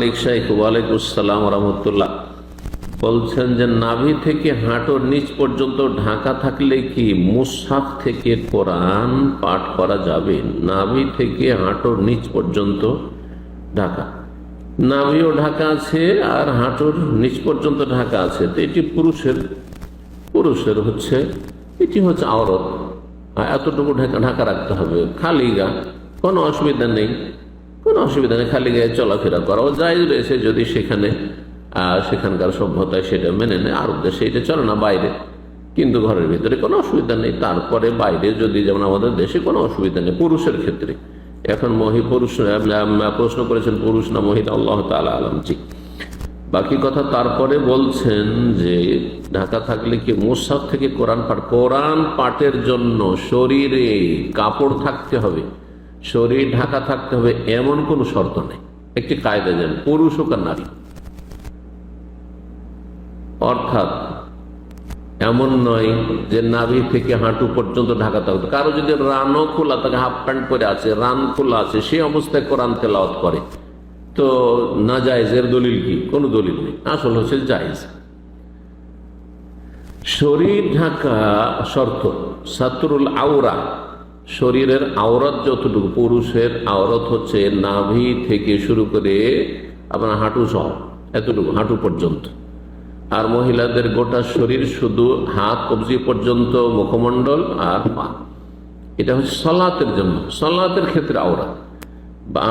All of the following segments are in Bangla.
মালিক শাইখ ওয়ালাইকুসালাম রহমতুল্লাহ বলছেন যে নাভি থেকে হাঁটুর নিচ পর্যন্ত ঢাকা থাকলে কি মুসাফ থেকে কোরআন পাঠ করা যাবে? নাভি থেকে হাঁটুর নিচ পর্যন্ত ঢাকা। নাভিও ঢাকা আছে আর হাঁটুর নিচ পর্যন্ত ঢাকা আছে। তো এটি পুরুষের পুরুষের হচ্ছে, এটি হচ্ছে আওরত। এতটুকু ঢাকা ঢাকা রাখতে হবে। খালি গা, কোনো অসুবিধা নেই। কোনো অসুবিধা নেই, খালি গায়ে চলাফেরা করাও যায় রয়েছে যদি সেখানে সেখানকার সভ্যতায় সেটা মেনে নেয়, আর উদ্দেশ্যে এটা চলে না বাইরে। কিন্তু ঘরের ভিতরে কোনো অসুবিধা নেই। তারপরে বাইরে যদি, যেমন আমাদের দেশে কোনো অসুবিধা নেই পুরুষের ক্ষেত্রে। এখন মহি পুরুষ প্রশ্ন করেছেন, পুরুষ না মহিলা? আল্লাহ তালা আলম, জি। বাকি কথা তারপরে বলছেন যে, ঢাকা থাকলে কি মুসাফ থেকে কোরআন পাঠ? কোরআন পাঠের জন্য শরীরে কাপড় থাকতে হবে? শরীর ঢাকা থাকতে হবে এমন কোনো শর্ত নেই। একটি কায়দা যেন পুরুষ হোক আর নারী। অর্থাৎ এমন নয় যে নাভি থেকে হাঁটু পর্যন্ত ঢাকা থাকতো কারও যদি রানও খোলা থাকে, হাফ প্যান্ট পরে আছে, রান খোলা আছে সেই অবস্থায় কোরআন তেলাওয়াত করে, তো না জায়েজের দলিল কি? কোনো দলিল নেই। আসল হচ্ছে জায়েজ। শরীর ঢাকা শর্ত। সাতরুল আওরা শরীরের আওরত যতটুকু, পুরুষের আওরত হচ্ছে নাভি থেকে শুরু করে আপনার হাঁটু সহ, এতটুকু, হাঁটু পর্যন্ত। আর মহিলাদের গোটা শরীর শুধু হাত, কবজি পর্যন্ত, মুখমণ্ডল আর পা। এটা হচ্ছে সলাতের জন্য, সলাতের ক্ষেত্রে আওরা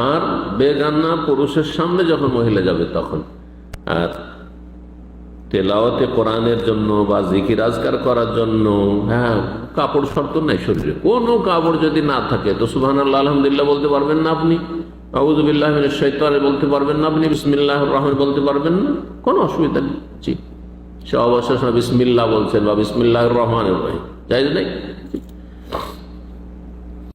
আর বেগান্না পুরুষের সামনে যখন মহিলা যাবে তখন, আর তেলাওয়াতে কোরআনের জন্য বা জিকির আজকার করার জন্য হ্যাঁ কাপড় শর্ত নাই শরীরে। কোনো কাপড় যদি না থাকে, তো সুহান আল্লাহ আলহামদুলিল্লাহ বলতে পারবেন না আপনি। আবুদুবিল্লাহ শৈতানে বলতে পারবেন না আপনি বিসমিল্লাহ রহমান বলতে পারবেন না। কোনো অসুবিধা নেই। জি। সে অবশেষ বিসমিল্লাহ বলছেন বা বিসমিল্লাহ রহমান রহিম। যাই নেই